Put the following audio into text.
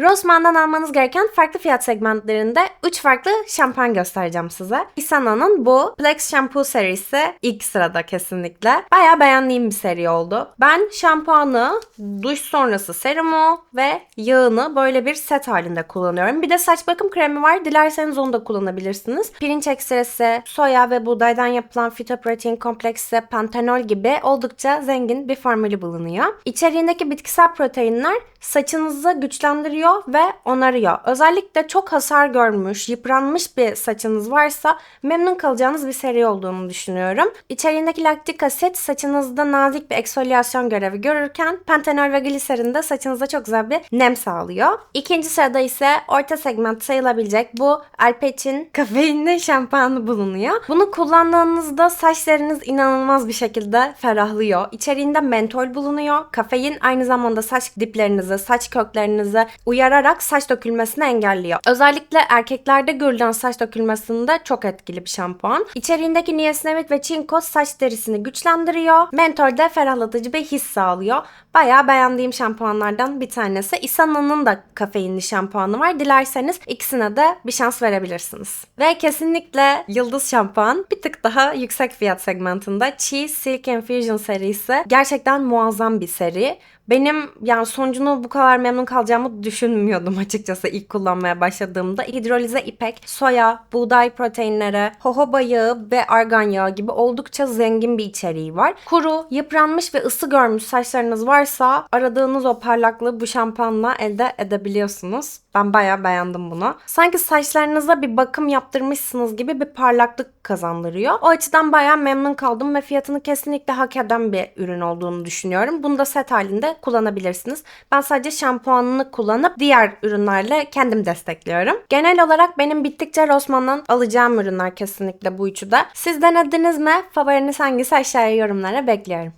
Rossmann'dan almanız gereken farklı fiyat segmentlerinde 3 farklı şampuan göstereceğim size. Isana'nın bu Plex Shampoo serisi ilk sırada kesinlikle. Bayağı beğendiğim bir seri oldu. Ben şampuanı, duş sonrası serumu ve yağını böyle bir set halinde kullanıyorum. Bir de saç bakım kremi var. Dilerseniz onu da kullanabilirsiniz. Pirinç ekstresi, soya ve buğdaydan yapılan fitoprotein kompleksi, pantenol gibi oldukça zengin bir formülü bulunuyor. İçeriğindeki bitkisel proteinler saçınızı güçlendiriyor ve onarıyor. Özellikle çok hasar görmüş, yıpranmış bir saçınız varsa memnun kalacağınız bir seri olduğunu düşünüyorum. İçeriğindeki laktik asit saçınızda nazik bir eksfolyasyon görevi görürken pantenol ve gliserin de saçınıza çok güzel bir nem sağlıyor. İkinci sırada ise orta segment sayılabilecek bu Alpecin kafeinli şampuanı bulunuyor. Bunu kullandığınızda saçlarınız inanılmaz bir şekilde ferahlıyor. İçeriğinde mentol bulunuyor. Kafein aynı zamanda saç diplerinizi, saç köklerinizi uyararak saç dökülmesini engelliyor. Özellikle erkeklerde görülen saç dökülmesinde çok etkili bir şampuan. İçeriğindeki niasinamid ve çinko saç derisini güçlendiriyor. Mentol de ferahlatıcı bir his sağlıyor. Bayağı beğendiğim şampuanlardan bir tanesi. Isana'nın da kafeinli şampuanı var. Dilerseniz ikisine de bir şans verebilirsiniz. Ve kesinlikle yıldız şampuan bir tık daha yüksek fiyat segmentinde Chi Silk Infusion serisi gerçekten muazzam bir seri. Benim yani sonucunu bu kadar memnun kalacağımı düşünmüyordum açıkçası ilk kullanmaya başladığımda. Hidrolize ipek, soya, buğday proteinleri, jojoba yağı ve argan yağı gibi oldukça zengin bir içeriği var. Kuru, yıpranmış ve ısı görmüş saçlarınız varsa aradığınız o parlaklığı bu şampuanla elde edebiliyorsunuz. Ben bayağı beğendim bunu. Sanki saçlarınıza bir bakım yaptırmışsınız gibi bir parlaklık kazandırıyor. O açıdan bayağı memnun kaldım ve fiyatını kesinlikle hak eden bir ürün olduğunu düşünüyorum. Bunu da set halinde kullanabilirsiniz. Ben sadece şampuanını kullanıp diğer ürünlerle kendim destekliyorum. Genel olarak benim bittikçe Rossmann'dan alacağım ürünler kesinlikle bu üçü de. Siz denediniz mi? Favoriniz hangisi aşağıya yorumlara bekliyorum.